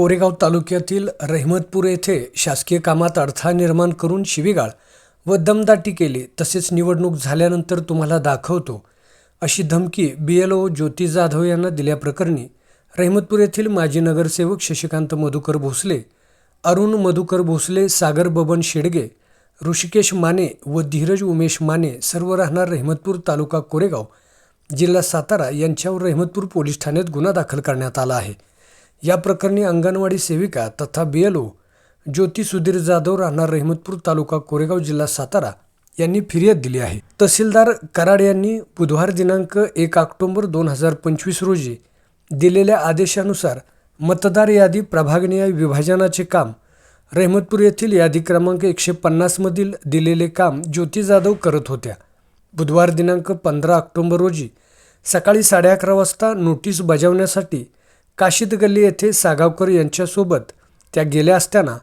कोरेगाव तालुक्यातील रहिमतपूर येथे शासकीय कामात अडथळा निर्माण करून शिवीगाळ व दमदाटी केली. तसेच निवडणूक झाल्यानंतर तुम्हाला दाखवतो अशी धमकी बी एल ओ ज्योती जाधव यांना दिल्याप्रकरणी रहिमतपूर येथील माजी नगरसेवक शशिकांत मधुकर भोसले अरुण मधुकर भोसले सागर बबन शेडगे ऋषिकेश माने व धीरज उमेश माने सर्व राहणार रहिमतपूर तालुका कोरेगाव जिल्हा सातारा यांच्यावर रहिमतपूर पोलीस ठाण्यात गुन्हा दाखल करण्यात आला आहे. या प्रकरणी अंगणवाडी सेविका तथा B L O Jyoti Sudhir Jadhav राहणार रहिमतपूर तालुका कोरेगाव जिल्हा सातारा यांनी फिर्याद दिली आहे. तहसीलदार कराड यांनी बुधवार दिनांक एक ऑक्टोबर दोन हजार पंचवीस रोजी दिलेल्या आदेशानुसार मतदार यादी प्रभागनीय विभाजनाचे काम रहिमतपूर येथील यादी क्रमांक एकशे पन्नासमधील दिलेले काम ज्योती जाधव करत होत्या. बुधवार दिनांक पंधरा ऑक्टोबर रोजी सकाळी साडे अकरा वाजता नोटीस बजावण्यासाठी काशीद गल्ली येथे सागावकर यांच्यासोबत त्या गेल्या असताना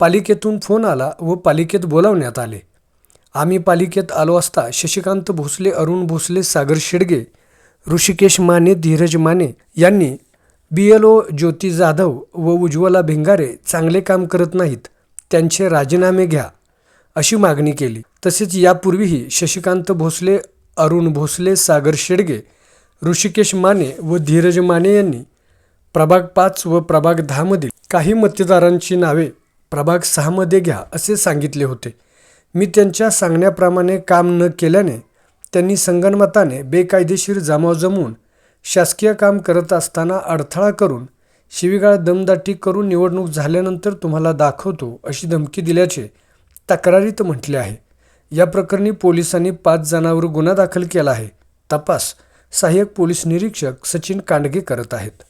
पालिकेतून फोन आला व पालिकेत बोलावण्यात आले. आम्ही पालिकेत आलो असता शशिकांत भोसले अरुण भोसले सागर शेडगे ऋषिकेश माने धीरज माने यांनी बी एल ओ ज्योती जाधव व उज्ज्वला भिंगारे चांगले काम करत नाहीत त्यांचे राजीनामे घ्या अशी मागणी केली. तसेच यापूर्वीही शशिकांत भोसले अरुण भोसले सागर शेडगे ऋषिकेश माने व धीरज माने यांनी प्रभाग पाच व प्रभाग दहामधील काही मतदारांची नावे प्रभाग सहामध्ये घ्या असे सांगितले होते. मी त्यांच्या सांगण्याप्रमाणे काम न केल्याने त्यांनी संगनमताने बेकायदेशीर जमाव जमवून शासकीय काम करत असताना अडथळा करून शिवीगाळ दमदाटी करून निवडणूक झाल्यानंतर तुम्हाला दाखवतो अशी धमकी दिल्याचे तक्रारीत म्हटले आहे. या प्रकरणी पोलिसांनी पाच जणांवर गुन्हा दाखल केला आहे. तपास सहाय्यक पोलीस निरीक्षक सचिन कांडगे करत आहेत.